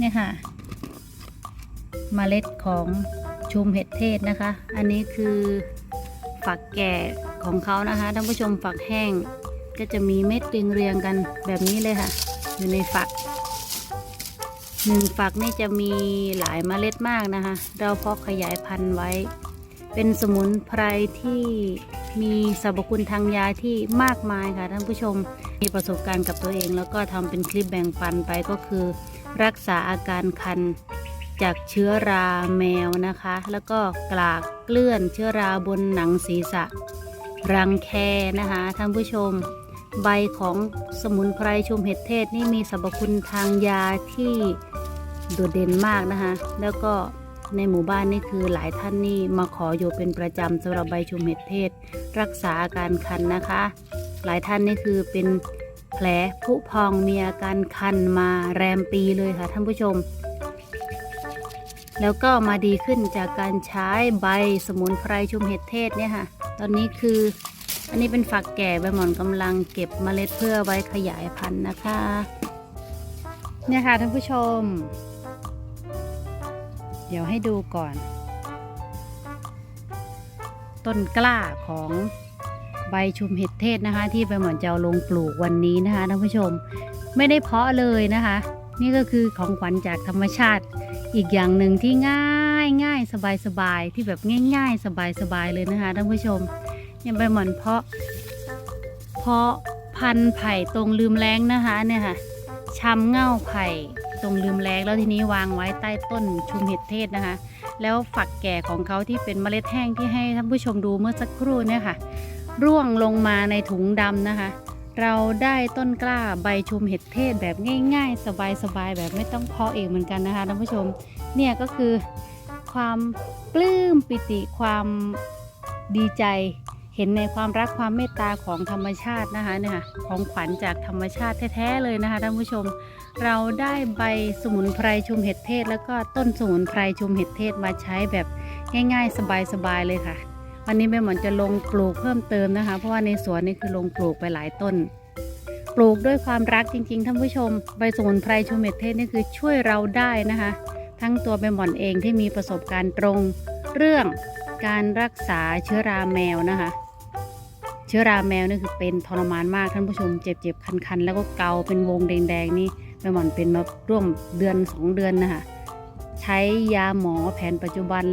เนี่ยค่ะเมล็ดของชุมเห็ดเทศนะคะ อันนี้คือฝักแก่ของเขานะคะท่านผู้ชมฝักแห้งก็จะมีเม็ดเรียงๆกันแบบนี้เลยค่ะ อยู่ในฝักหนึ่งฝักนี่จะมีหลายเมล็ดมากนะคะ เราเพาะขยายพันธุ์ไว้ เป็นสมุนไพรที่มีสรรพคุณทางยาที่มากมายค่ะท่านผู้ชมมีประสบการณ์กับตัวเอง แล้วก็ทำเป็นคลิปแบ่งปันไปก็คือ รักษาอาการคันจากเชื้อราแมวนะคะ แล้วก็กลากเกลื่อนเชื้อราบนหนังศีรษะ รังแคนะคะท่านผู้ชม ใบของสมุนไพรชุมเห็ดเทศนี่มีสรรพคุณทางยาที่โดดเด่นมากนะคะ แล้วก็ในหมู่บ้านนี่คือหลายท่านนี่มาขออยู่เป็นประจำสำหรับใบชุมเห็ดเทศ รักษาอาการคันนะคะ หลายท่านนี่คือเป็น แผลผุพองมีอาการคันมาแรมปีเลยค่ะท่านผู้ชม แล้วก็มาดีขึ้นจากการใช้ใบสมุนไพรชุมเห็ดเทศเนี่ยค่ะ ตอนนี้คืออันนี้เป็นฝักแก่ใบหม่อนกำลังเก็บเมล็ดเพื่อไว้ขยายพันธุ์นะคะ เนี่ยค่ะท่านผู้ชม เดี๋ยวให้ดูก่อน ต้นกล้าของ ใบชุมเห็ดเทศนะคะ ที่ใบหม่อนจะเอาลงปลูกวันนี้นะคะท่านผู้ชมไม่ได้เพาะเลยนะคะ นี่ก็คือของขวัญจากธรรมชาติอีกอย่างหนึ่งที่ง่ายง่ายสบายสบายที่แบบง่าย ๆ สบายสบายเลยนะคะท่านผู้ชมเนี่ยใบหม่อนเพาะ เพาะพันไผ่ตรงลืมแรงนะคะเนี่ยค่ะชำเง่าไผ่ตรงลืมแรงแล้วทีนี้วางไว้ใต้ต้นชุมเห็ดเทศนะคะ แล้วฝักแก่ของเขาที่เป็นเมล็ดแห้งที่ให้ท่านผู้ชมดูเมื่อสักครู่เนี่ยค่ะ ร่วงลงมาในถุงดำนะคะ เราได้ต้นกล้าใบชุมเห็ดเทศแบบง่าย ๆ สบายๆแบบไม่ต้องเพาะเองเหมือนกันนะคะท่านผู้ชมเนี่ยก็คือความปลื้มปิติความดีใจเห็นในความรักความเมตตาของธรรมชาตินะคะเนี่ยของขวัญจากธรรมชาติแท้ๆเลยนะคะท่านผู้ชม เราได้ใบสมุนไพรชุมเห็ดเทศ แล้วก็ต้นสมุนไพรชุมเห็ดเทศมาใช้แบบง่ายๆ สบายๆเลยค่ะ วันนี้แม่หมอนจะลงปลูกเพิ่มเติมนะคะ เพราะว่าในสวนนี่คือลงปลูกไปหลายต้น ปลูกด้วยความรักจริงๆท่านผู้ชมใบสมุนไพรชุมเห็ดเทศนี่คือช่วยเราได้นะคะ ทั้งตัวแม่หมอนเองที่มีประสบการณ์ตรงเรื่องการรักษาเชื้อราแมวนะคะ เชื้อราแมวนี่คือเป็นทรมานมากท่านผู้ชมเจ็บๆคันๆ แล้วก็เกาเป็นวงแดงๆนี่แม่หมอนเป็นมาร่วมเดือนสองเดือนนะคะใช้ยาหมอแผนปัจจุบัน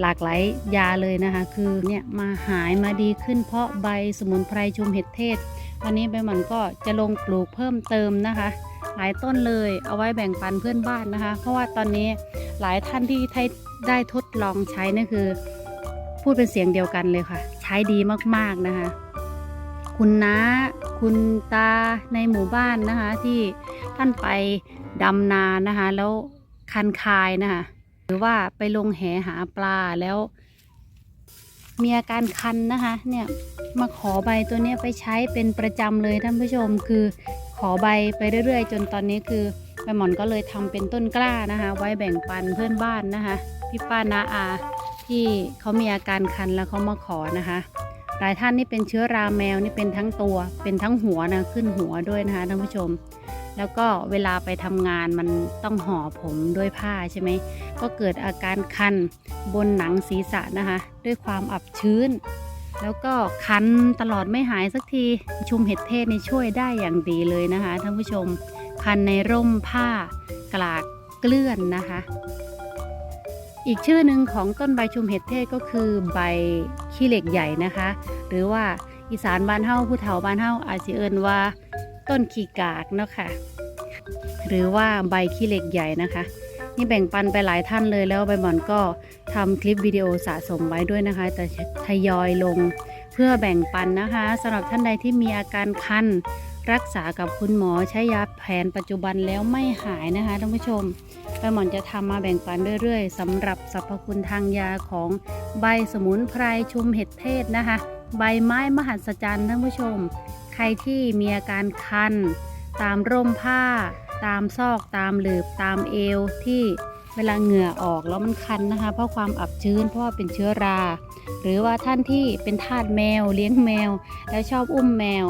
หลากหลายยาเลยนะคะ คือเนี่ยมาหายมาดีขึ้นเพราะใบสมุนไพรชุมเห็ดเทศ วันนี้ใบหมันก็จะลงปลูกเพิ่มเติมนะคะ หลายต้นเลยเอาไว้แบ่งปันเพื่อนบ้านนะคะ เพราะว่าตอนนี้หลายท่านที่ได้ทดลองใช้นี่คือ พูดเป็นเสียงเดียวกันเลยค่ะ ใช้ดีมากๆนะคะ คุณน้าคุณตาในหมู่บ้านนะคะ ที่ท่านไปดำนานะคะ แล้วคันคายนะคะ หรือว่าไปลงแหหาปลาแล้ว มีอาการคันนะคะ เนี่ยมาขอใบตัวนี้ไปใช้เป็นประจำเลยท่านผู้ชม คือขอใบไปเรื่อยๆ จนตอนนี้คือใบหมอนก็เลยทำเป็นต้นกล้านะคะ ไว้แบ่งปันเพื่อนบ้านนะคะ พี่ป้านาอาที่เขามีอาการคันแล้วเขามาขอนะคะ หลายท่านนี่เป็นเชื้อราแมวนี่เป็นทั้งตัว เป็นทั้งหัวนะขึ้นหัวด้วยนะคะท่านผู้ชม แล้วก็เวลาไปทำงานมันต้องห่อผมด้วยผ้าใช่ไหม ก็เกิดอาการคันบนหนังศีรษะนะคะ ด้วยความอับชื้น แล้วก็คันตลอดไม่หายสักที ชุมเห็ดเทศนี่ช่วยได้อย่างดีเลยนะคะท่านผู้ชม คันในร่มผ้ากลากเกลื่อนนะคะ อีกชื่อหนึ่งของต้นใบชุมเห็ดเทศก็คือใบขี้เหล็กใหญ่นะคะ หรือว่าอีสานบ้านเฮาผู้เฒ่าบ้านเฮาอาจจะเอิ้นว่า ต้นขี้กากเนาะค่ะ หรือว่าใบขี้เหล็กใหญ่นะคะ นี่แบ่งปันไปหลายท่านเลยแล้วใบหมอนก็ทำคลิปวิดีโอสะสมไว้ด้วยนะคะ แต่ทยอยลงเพื่อแบ่งปันนะคะสำหรับท่านใดที่มีอาการคันรักษากับคุณหมอใช้ยาแผนปัจจุบันแล้วไม่หายนะคะท่านผู้ชมใบหมอนจะทำมาแบ่งปันเรื่อยๆสำหรับสรรพคุณทางยาของใบสมุนไพรชุมเห็ดเทศนะคะ ใบไม้มหัศจรรย์ท่านผู้ชม รที่มีอาการคัน ตามร่มผ้า ตามซอกตามหลืบตามเอวที่เวลาเหงื่อออกแล้วมันคันนะคะ เพราะความอับชื้นเพราะว่าเป็นเชื้อรา หรือว่าท่านที่เป็นทาสแมวเลี้ยงแมว แล้วชอบอุ้มแมว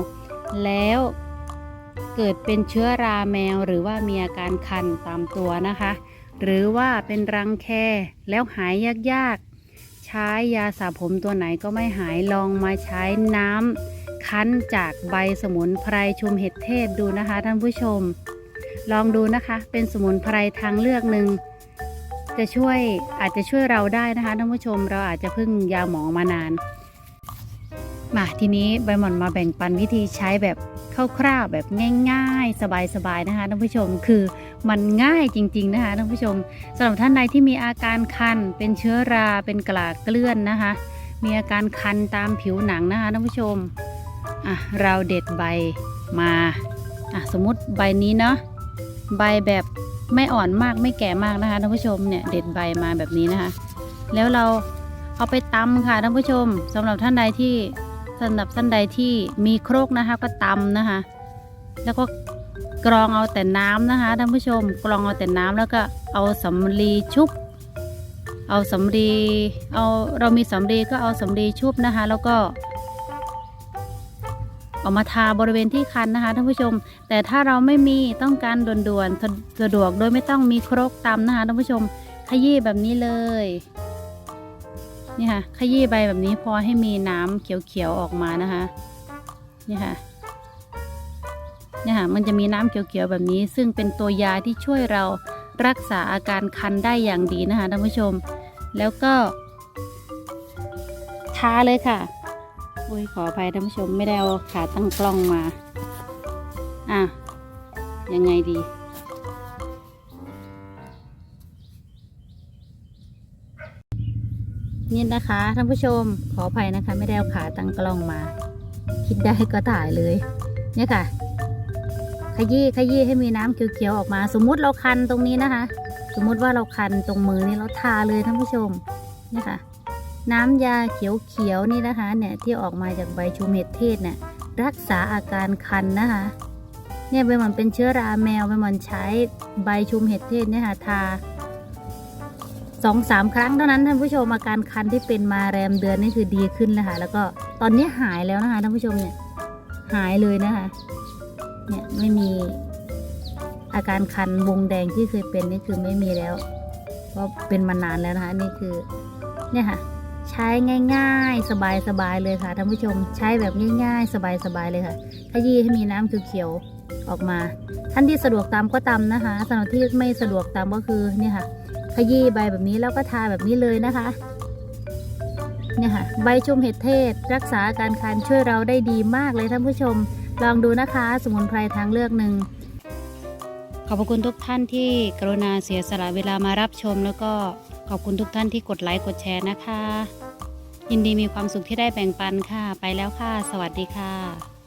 แล้วเกิดเป็นเชื้อราแมว หรือว่ามีอาการคันตามตัวนะคะ หรือว่าเป็นรังแคแล้วหายยากๆ ใช้ยาสระผมตัวไหนก็ไม่หายลองมาใช้น้ำ คั้นจากใบสมุนไพรชุมเห็ดเทศดูนะคะ ท่านผู้ชม ลองดูนะคะ เป็นสมุนไพรทางเลือกหนึ่งจะช่วยอาจจะช่วยเราได้นะคะท่านผู้ชมเราอาจจะพึ่งยาหมอมานาน มาทีนี้ใบหม่อนมาแบ่งปันวิธีใช้แบบคร่าวๆแบบง่าย ๆ สบายๆนะคะท่านผู้ชมคือมันง่ายจริง ๆ นะคะท่านผู้ชมสำหรับท่านใดที่มีอาการคัน เป็นเชื้อราเป็นกระเกลื่อนนะคะ มีอาการคันตามผิวหนังนะคะท่านผู้ชม อะเราเด็ดใบมาอะสมมติใบนี้เนาะใบแบบไม่อ่อนมากไม่แก่มากนะคะท่านผู้ชมเนี่ยเด็ดใบมาแบบนี้นะคะ แล้วเราเอาไปตำค่ะท่านผู้ชมสำหรับท่านใดที่สำหรับท่านใดที่มีโครกนะคะก็ตำนะคะ แล้วก็กรองเอาแต่น้ำนะคะท่านผู้ชม กรองเอาแต่น้ำแล้วก็เอาสำลีชุบ เอาสำลีเอาเรามีสำลีก็เอาสำลีชุบนะคะ แล้วก็ เอามาทาบริเวณที่คันนะคะท่านผู้ชม แต่ถ้าเราไม่มีต้องการด่วนๆสะดวกโดยไม่ต้องมีครกตำนะคะท่านผู้ชมขยี้แบบนี้เลยนี่ค่ะขยี้ใบแบบนี้พอให้มีน้ำเขียวๆออกมานะคะนี่ค่ะนี่ค่ะมันจะมีน้ำเขียวๆแบบนี้ ซึ่งเป็นตัวยาที่ช่วยเรารักษาอาการคันได้อย่างดีนะคะท่านผู้ชม แล้วก็ทาเลยค่ะ อุ้ยขออภัยท่านผู้ชมไม่ได้เอาขาตั้งกล้องมา อะ ยังไงดี นี่นะคะท่านผู้ชมขออภัยนะคะ ไม่ได้เอาขาตั้งกล้องมา คิดได้ก็ถ่ายเลย เนี่ยค่ะ ขยี้ขยี้ให้มีน้ำเขียวๆออกมา สมมุติเราคันตรงนี้นะคะ สมมุติว่าเราคันตรงมือนี่เราทาเลยท่านผู้ชมเนี่ยค่ะ น้ำยาเขียวๆนี่นะคะเนี่ยที่ออกมาจากใบชูเม็ดเทศเนี่ยรักษาอาการคันนะคะเนี่ยใบหมอนเป็นเชื้อราแมวใบหมอนใช้ใบชุมเห็ดเทศเนี่ยค่ะทาสองสามครั้งเท่านั้นท่านผู้ชมอาการคันที่เป็นมาแรมเดือนนี่คือดีขึ้นแล้วค่ะแล้วก็ตอนนี้หายแล้วนะคะท่านผู้ชมเนี่ยหายเลยนะคะเนี่ยไม่มีอาการคันวงแดงที่เคยเป็นนี่คือไม่มีแล้ว เพราะเป็นมานานแล้วนะคะนี่คือเนี่ยค่ะ ช้ง่ายๆ สบายๆเลยค่ะท่านผู้ชมใช้แบบง่ายๆ สบายๆเลยค่ะขยี้ให้มีน้ำเขียวๆออกมา ท่านที่สะดวกตามก็ตามนะคะสำหรับที่ไม่สะดวกตามก็คือเนี่ยค่ะ ขยี้ใบแบบนี้แล้วก็ทาแบบนี้เลยนะคะเนี่ยค่ะใบชุมเห็ดเทศ รักษาอาการคันช่วยเราได้ดีมากเลยท่านผู้ชม ลองดูนะคะ สมุนไพรทางเลือกหนึ่งขอบพระคุณทุกท่านที่กรุณาเสียสละเวลามารับชม แล้วก็ขอบคุณทุกท่านที่กดไลค์กดแชร์นะคะ ยินดีมีความสุขที่ได้แบ่งปันค่ะ ไปแล้วค่ะ สวัสดีค่ะ